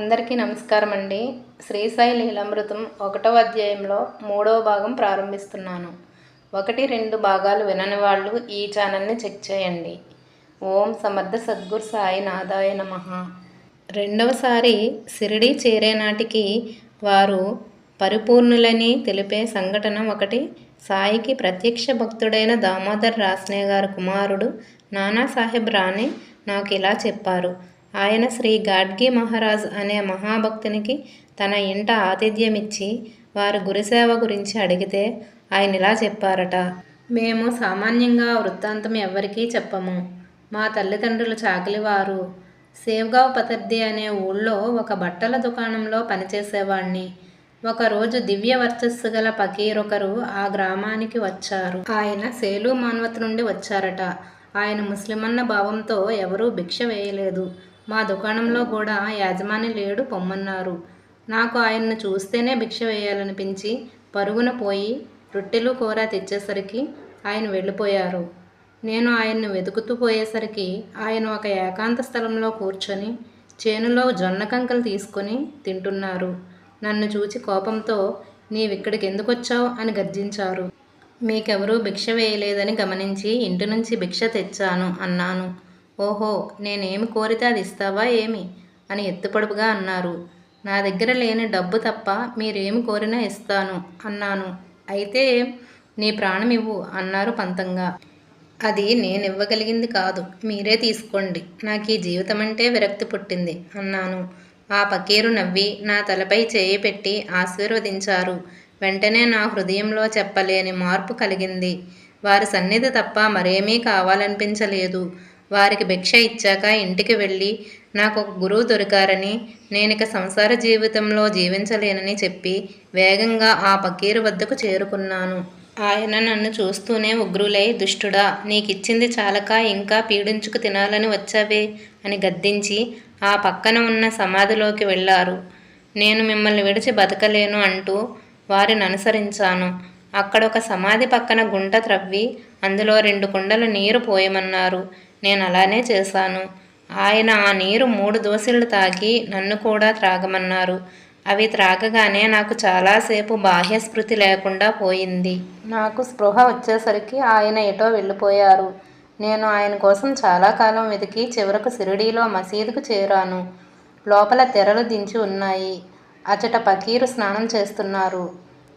అందరికీ నమస్కారం అండి శ్రీసాయి లీలామృతం ఒకటవ అధ్యాయంలో మూడవ భాగం ప్రారంభిస్తున్నాను. ఒకటి రెండు భాగాలు వినని వాళ్ళు ఈ ఛానల్ని చెక్ చేయండి. ఓం సమర్థ సద్గురు సాయి నాదాయ నమ. రెండవసారి షిరిడి చేరే నాటికి వారు పరిపూర్ణులని తెలిపే సంఘటన ఒకటి సాయికి ప్రత్యక్ష భక్తుడైన దామోదర్ రాస్నే గారు కుమారుడు నానాసాహెబ్ రాణే నాకు ఇలా చెప్పారు. ఆయన శ్రీ గాడ్గి మహారాజ్ అనే మహాభక్తునికి తన ఇంట ఆతిథ్యమిచ్చి వారి గురుసేవ గురించి అడిగితే ఆయన ఇలా చెప్పారట. మేము సామాన్యంగా వృత్తాంతం ఎవ్వరికీ చెప్పము. మా తల్లిదండ్రులు చాకలివారు. సేవ్గావ్ పతర్ది అనే ఊళ్ళో ఒక బట్టల దుకాణంలో పనిచేసేవాణ్ణి. ఒకరోజు దివ్య వర్చస్సు గల పకీరొకరు ఆ గ్రామానికి వచ్చారు. ఆయన సేలు మాన్వత్ నుండి వచ్చారట. ఆయన ముస్లిమన్న భావంతో ఎవరూ భిక్ష వేయలేదు. మా దుకాణంలో కూడా యాజమాని లేడు పొమ్మన్నారు. నాకు ఆయన్ను చూస్తేనే భిక్ష వేయాలనిపించి పరుగున పోయి రొట్టెలు కూర తెచ్చేసరికి ఆయన వెళ్ళిపోయారు. నేను ఆయన్ను వెతుకుతూ పోయేసరికి ఆయన ఒక ఏకాంత స్థలంలో కూర్చొని చేనులో జొన్న కంకలు తీసుకొని తింటున్నారు. నన్ను చూచి కోపంతో నీవిక్కడికి ఎందుకు వచ్చావు అని గర్జించారు. మీకెవరూ భిక్ష వేయలేదని గమనించి ఇంటి నుంచి భిక్ష తెచ్చాను అన్నాను. ఓహో నేనేమి కోరితే అది ఇస్తావా ఏమి? అని ఎత్తుపడుపుగా అన్నారు. నా దగ్గర లేని డబ్బు తప్ప మీరేమి కోరినా ఇస్తాను అన్నాను. అయితే నీ ప్రాణం ఇవ్వు అన్నారు పంతంగా. అది నేను ఇవ్వగలిగింది కాదు మీరే తీసుకోండి. నాకు ఈ జీవితం అంటే విరక్తి పుట్టింది అన్నాను. ఆ పకీరు నవ్వి నా తలపై చేయి పెట్టి ఆశీర్వదించారు. వెంటనే నా హృదయంలో చెప్పలేని మార్పు కలిగింది. వారి సన్నిధి తప్ప మరేమీ కావాలనిపించలేదు. వారికి భిక్ష ఇచ్చాక ఇంటికి వెళ్ళి నాకు ఒక గురువు దొరికారని నేనిక సంసార జీవితంలో జీవించలేనని చెప్పి వేగంగా ఆ పకీరు వద్దకు చేరుకున్నాను. ఆయన నన్ను చూస్తూనే ఉగ్రులై దుష్టుడా నీకిచ్చింది చాలక ఇంకా పీడించుకు తినాలని వచ్చావే అని గద్దించి ఆ పక్కన ఉన్న సమాధిలోకి వెళ్ళారు. నేను మిమ్మల్ని విడిచి బతకలేను అంటూ వారిని అనుసరించాను. అక్కడ ఒక సమాధి పక్కన గుంట త్రవ్వి అందులో రెండు కుండలు నీరు పోయమన్నారు. నేను అలానే చేశాను. ఆయన ఆ నీరు మూడు దోశలు తాగి నన్ను కూడా త్రాగమన్నారు. అవి త్రాగగానే నాకు చాలాసేపు బాహ్య స్మృతి లేకుండా పోయింది. నాకు స్పృహ వచ్చేసరికి ఆయన ఎటో వెళ్ళిపోయారు. నేను ఆయన కోసం చాలా కాలం వెతికి చివరకు షిరిడీలో మసీదుకు చేరాను. లోపల తెరలు దించి ఉన్నాయి. అచట పకీరు స్నానం చేస్తున్నారు.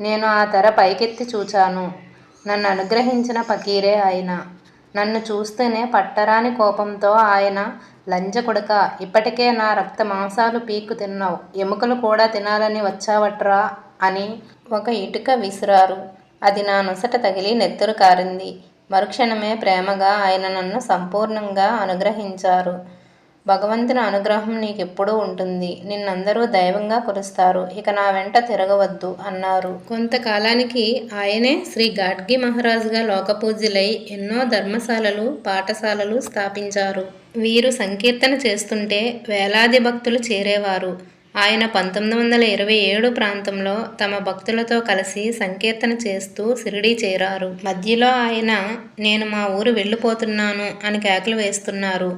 నేను ఆ తెర పైకెత్తి చూచాను. నన్ను అనుగ్రహించిన పకీరే ఆయన. నన్ను చూస్తేనే పట్టరాని కోపంతో ఆయన లంజకొడక ఇప్పటికే నా రక్త మాంసాలు పీక్కు తిన్నావు. ఎముకలు కూడా తినాలని వచ్చావట్రా అని ఒక ఇటుక విసిరారు. అది నా నొసట తగిలి నెత్తురు కారింది. మరుక్షణమే ప్రేమగా ఆయన నన్ను సంపూర్ణంగా అనుగ్రహించారు. భగవంతుని అనుగ్రహం నీకెప్పుడూ ఉంటుంది. నిన్నందరూ దైవంగా కొలుస్తారు ఇక నా వెంట తిరగవద్దు అన్నారు. కొంతకాలానికి ఆయనే శ్రీ గాడ్గి మహారాజుగా లోకపూజ్యులై ఎన్నో ధర్మశాలలు పాఠశాలలు స్థాపించారు. వీరు సంకీర్తన చేస్తుంటే వేలాది భక్తులు చేరేవారు. ఆయన పంతొమ్మిది వందల ఇరవై ఏడు ప్రాంతంలో తమ భక్తులతో కలిసి సంకీర్తన చేస్తూ షిరిడీ చేరారు. మధ్యలో ఆయన నేను మా ఊరు వెళ్ళిపోతున్నాను అని కేకలు వేస్తున్నారు.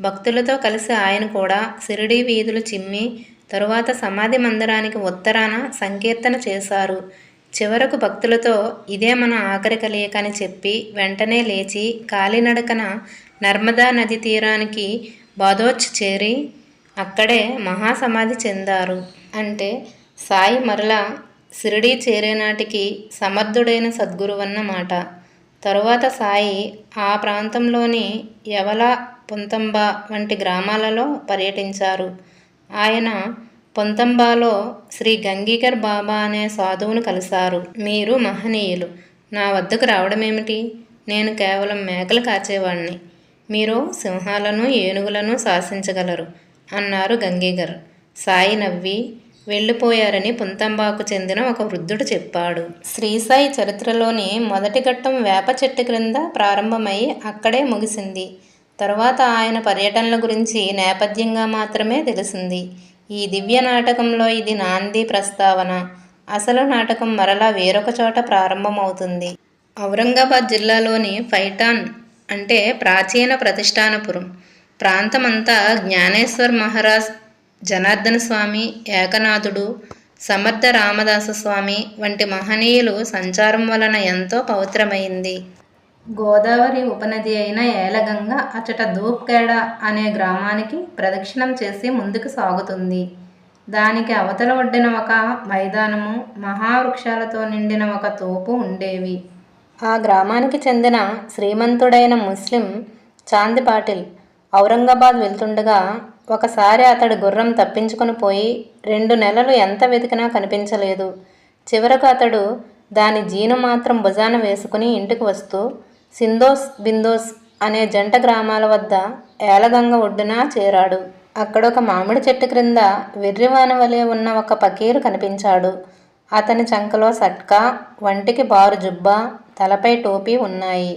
భక్తులతో కలిసి ఆయన కూడా షిరిడీ వీధులు చిమ్మి తరువాత సమాధి మందిరానికి ఉత్తరాన సంకీర్తన చేశారు. చివరకు భక్తులతో ఇదే మన ఆఖరి కలియక అని చెప్పి వెంటనే లేచి కాలినడకన నర్మదా నది తీరానికి బాదోచ్ చేరి అక్కడే మహాసమాధి చెందారు. అంటే సాయి మరలా షిరిడీ చేరేనాటికి సమర్థుడైన సద్గురువన్నమాట. తరువాత సాయి ఆ ప్రాంతంలోని యవల పొంతంబ వంటి గ్రామాలలో పర్యటించారు. ఆయన పొంతంబాలో శ్రీ గంగీకర్ బాబా అనే సాధువును కలిశారు. మీరు మహనీయులు. నా వద్దకు రావడం ఏమిటి నేను కేవలం మేకలు కాచేవాణ్ణి. మీరు సింహాలను ఏనుగులను శాసించగలరు అన్నారు గంగీగర్ సాయి నవ్వి వెళ్ళిపోయారని పుంతంబాకు చెందిన ఒక వృద్ధుడు చెప్పాడు. శ్రీసాయి చరిత్రలోని మొదటి ఘట్టం వేప చెట్టు క్రింద ప్రారంభమై అక్కడే ముగిసింది. తరువాత ఆయన పర్యటనల గురించి నేపథ్యంగా మాత్రమే తెలిసింది. ఈ దివ్య నాటకంలో ఇది నాంది ప్రస్తావన. అసలు నాటకం మరలా వేరొక చోట ప్రారంభమవుతుంది. ఔరంగాబాద్ జిల్లాలోని ఫైటాన్ అంటే ప్రాచీన ప్రతిష్టానపురం ప్రాంతమంతా జ్ఞానేశ్వర్ మహారాజ్ జనార్దన స్వామి ఏకనాథుడు సమర్థ రామదాస స్వామి వంటి మహనీయులు సంచారం వలన ఎంతో పవిత్రమైంది. గోదావరి ఉపనది అయిన ఏలగంగ అచట ధూప్కేడ అనే గ్రామానికి ప్రదక్షిణం చేసి ముందుకు సాగుతుంది. దానికి అవతల ఒడ్డిన ఒక మైదానము మహావృక్షాలతో నిండిన ఒక తోపు ఉండేవి. ఆ గ్రామానికి చెందిన శ్రీమంతుడైన ముస్లిం చాంది పాటిల్ ఔరంగాబాద్ వెళ్తుండగా ఒకసారి అతడు గుర్రం తప్పించుకొని పోయి రెండు నెలలు ఎంత వెతికినా కనిపించలేదు. చివరకు అతడు దాని జీను మాత్రం భుజాన వేసుకుని ఇంటికి వస్తూ సిందోస్ బిందోస్ అనే జంట గ్రామాల వద్ద ఏలగంగ ఒడ్డున చేరాడు. అక్కడ ఒక మామిడి చెట్టు క్రింద వెర్రివాన వలె ఉన్న ఒక పకీరు కనిపించాడు. అతని చంకలో సట్కా వంటికి బారు జుబ్బా తలపై టోపీ ఉన్నాయి.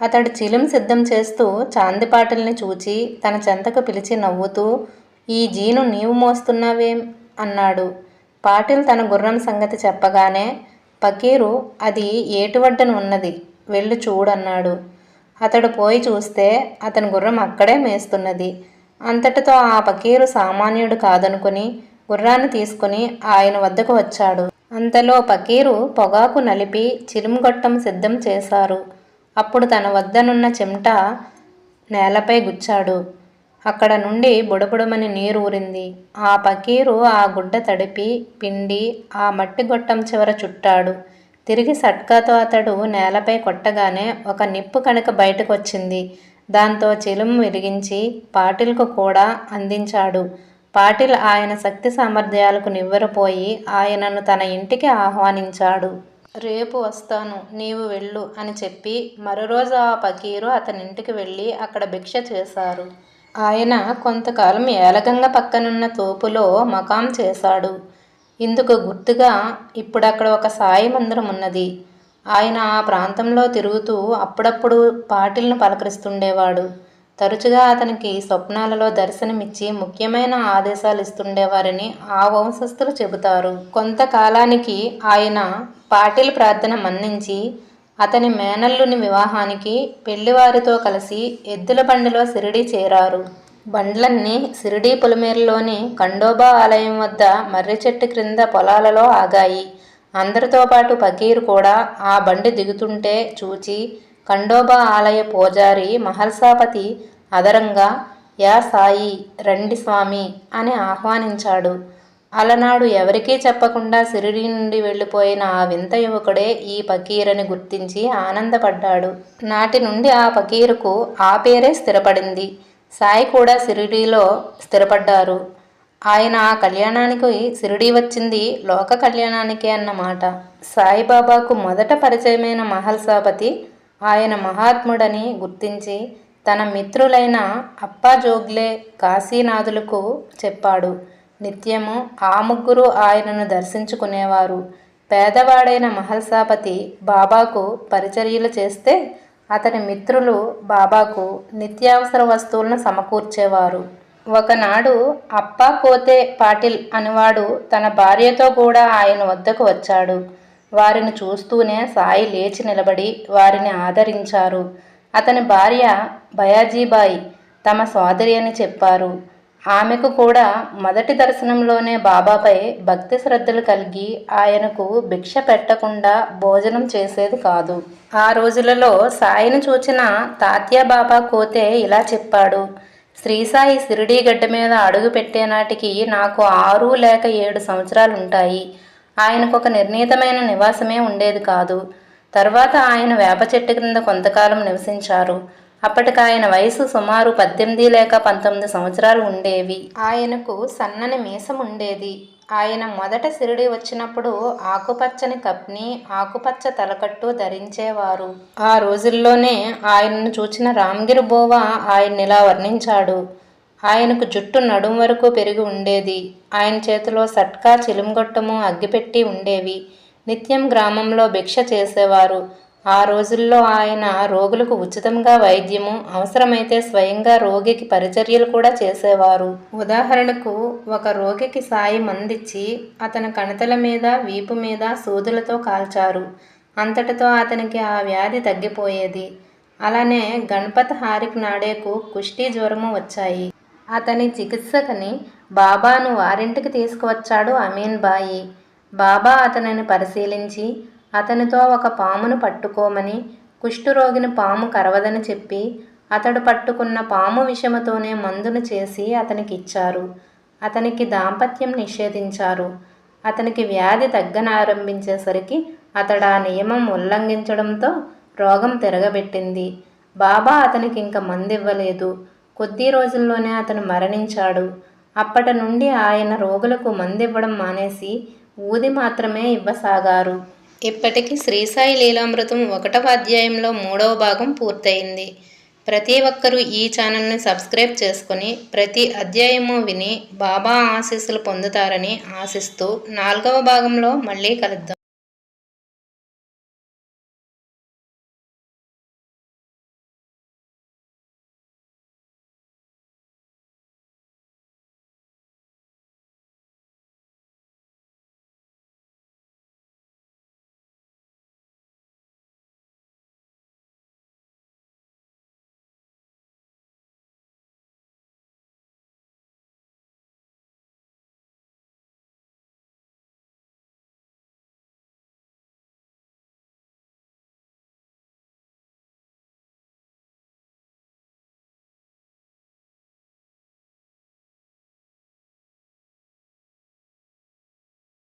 అతడు చిలుం సిద్ధం చేస్తూ చాందిపాటిల్ని చూచి తన చెంతకు పిలిచి నవ్వుతూ ఈ జీను నీవు మోస్తున్నావేం అన్నాడు. పాటిల్ తన గుర్రం సంగతి చెప్పగానే పకీరు అది ఏటువడ్డను ఉన్నది. వెళ్ళి చూడన్నాడు. అతడు పోయి చూస్తే అతని గుర్రం అక్కడే మేస్తున్నది. అంతటితో ఆ పకీరు సామాన్యుడు కాదనుకుని గుర్రాన్ని తీసుకుని ఆయన వద్దకు వచ్చాడు. అంతలో పకీరు పొగాకు నలిపి చిలుముగొట్టం సిద్ధం చేశారు. అప్పుడు తన వద్దనున్న చెమట నేలపై గుచ్చాడు. అక్కడ నుండి బుడబుడమని నీరు ఊరింది. ఆ పకీరు ఆ గుడ్డ తడిపి పిండి ఆ మట్టి గొట్టం చివర చుట్టాడు. తిరిగి సట్కాతో అతడు నేలపై కొట్టగానే ఒక నిప్పు కణిక బయటకొచ్చింది. దాంతో చిలుము వెలిగించి పాటిల్కు కూడా అందించాడు. పాటిల్ ఆయన శక్తి సామర్థ్యాలకు నివ్వెరపోయి ఆయనను తన ఇంటికి ఆహ్వానించాడు. రేపు వస్తాను నీవు వెళ్ళు అని చెప్పి మరోరోజు ఆ పకీరు అతని ఇంటికి వెళ్ళి అక్కడ భిక్ష చేశారు. ఆయన కొంతకాలం ఏలగంగ పక్కనున్న తోపులో మకాం చేశాడు. ఇందుకు గుర్తుగా ఇప్పుడు అక్కడ ఒక సాయి మందిరం ఉన్నది. ఆయన ఆ ప్రాంతంలో తిరుగుతూ అప్పుడప్పుడు పాటిల్ను పలకరిస్తుండేవాడు. తరచుగా అతనికి స్వప్నాలలో దర్శనమిచ్చి ముఖ్యమైన ఆదేశాలు ఇస్తుండేవారని ఆ వంశస్థులు చెబుతారు. కొంతకాలానికి ఆయన పాటిల్ ప్రార్థన మన్నించి అతని మేనల్లుని వివాహానికి పెళ్ళివారితో కలిసి ఎద్దుల బండిలో సిరిడి చేరారు. బండ్లన్నీ షిరిడీ పొలిమేరులోని ఖండోబా ఆలయం వద్ద మర్రి చెట్టు క్రింద పొలాలలో ఆగాయి. అందరితో పాటు పకీరు కూడా ఆ బండి దిగుతుంటే చూచి ఖండోబా ఆలయ పూజారి మహల్సాపతి అదరంగా యా సాయి రండి స్వామి అని ఆహ్వానించాడు. అలనాడు ఎవరికీ చెప్పకుండా సిరిడి నుండి వెళ్ళిపోయిన ఆ వింత యువకుడే ఈ పకీరని గుర్తించి ఆనందపడ్డాడు. నాటి నుండి ఆ పకీరుకు ఆ పేరే స్థిరపడింది. సాయి కూడా సిరిడీలో స్థిరపడ్డారు. ఆయన ఆ కళ్యాణానికి సిరిడి వచ్చింది లోక కళ్యాణానికే అన్నమాట సాయిబాబాకు మొదట పరిచయమైన మహల్సాపతి ఆయన మహాత్ముడని గుర్తించి తన మిత్రులైన అప్పా జోగ్లే కాశీనాథులకు చెప్పాడు. నిత్యము ఆ ముగ్గురు ఆయనను దర్శించుకునేవారు. పేదవాడైన మహల్సాపతి బాబాకు పరిచర్యలు చేస్తే అతని మిత్రులు బాబాకు నిత్యావసర వస్తువులను సమకూర్చేవారు. ఒకనాడు అప్పా కోతే పాటిల్ అనేవాడు తన భార్యతో కూడా ఆయన వద్దకు వచ్చాడు. వారిని చూస్తూనే సాయి లేచి నిలబడి వారిని ఆదరించారు. అతని భార్య బయాజీబాయి తమ సోదరి అని చెప్పారు. ఆమెకు కూడా మొదటి దర్శనంలోనే బాబాపై భక్తి శ్రద్ధలు కలిగి ఆయనకు భిక్ష పెట్టకుండా భోజనం చేసేది కాదు. ఆ రోజులలో సాయిని చూచిన తాత్యా బాబా కోతే ఇలా చెప్పాడు శ్రీసాయి సిరిడీ గడ్డ మీద అడుగు పెట్టే నాటికి నాకు ఆరు లేక ఏడు సంవత్సరాలు ఉంటాయి ఆయనకు ఒక నిర్ణీతమైన నివాసమే ఉండేది కాదు. తర్వాత ఆయన వేప చెట్టు క్రింద కొంతకాలం నివసించారు. అప్పటికి ఆయన వయసు సుమారు పద్దెనిమిది లేక పంతొమ్మిది సంవత్సరాలు ఉండేవి. ఆయనకు సన్నని మీసం ఉండేది. ఆయన మొదట సిరిడి వచ్చినప్పుడు ఆకుపచ్చని కప్ని ఆకుపచ్చ తలకట్టు ధరించేవారు. ఆ రోజుల్లోనే ఆయనను చూచిన రామ్గిరి బోవా ఆయన్నిలా వర్ణించాడు. ఆయనకు జుట్టు నడుం వరకు పెరిగి ఉండేది. ఆయన చేతిలో సట్కా చిలుంగొట్టము అగ్గిపెట్టి ఉండేవి. నిత్యం గ్రామంలో భిక్ష చేసేవారు. ఆ రోజుల్లో ఆయన రోగులకు ఉచితంగా వైద్యము అవసరమైతే స్వయంగా రోగికి పరిచర్యలు కూడా చేసేవారు. ఉదాహరణకు ఒక రోగికి సాయి మందిచ్చి అతని కణతల మీద వీపు మీద సూదులతో కాల్చారు. అంతటితో అతనికి ఆ వ్యాధి తగ్గిపోయేది. అలానే గణపత్ హారిక్ నాడేకు కుష్టి జ్వరము వచ్చాయి. అతని చికిత్సకని బాబాను వారింటికి తీసుకువచ్చాడు అమీన్ బాయి. బాబా అతనిని పరిశీలించి అతనితో ఒక పామును పట్టుకోమని కుష్ఠురోగిని పాము కరవదని చెప్పి అతడు పట్టుకున్న పాము విషముతోనే మందును చేసి అతనికి ఇచ్చారు అతనికి దాంపత్యం నిషేధించారు. అతనికి వ్యాధి తగ్గనారంభించేసరికి అతడు ఆ నియమం ఉల్లంఘించడంతో రోగం తిరగబెట్టింది. బాబా అతనికి ఇంక మందివ్వలేదు. కొద్ది రోజుల్లోనే అతను మరణించాడు. అప్పటి నుండి ఆయన రోగులకు మందివ్వడం మానేసి ఊది మాత్రమే ఇవ్వసాగారు. ఇప్పటికి శ్రీసాయి లీలామృతం ఒకటవ అధ్యాయంలో మూడవ భాగం పూర్తయింది. ప్రతి ఒక్కరూ ఈ ఛానల్ని సబ్స్క్రైబ్ చేసుకొని ప్రతి అధ్యాయము విని బాబా ఆశీస్సులు పొందుతారని ఆశిస్తూ నాలుగవ భాగంలో మళ్ళీ కలుద్దాం.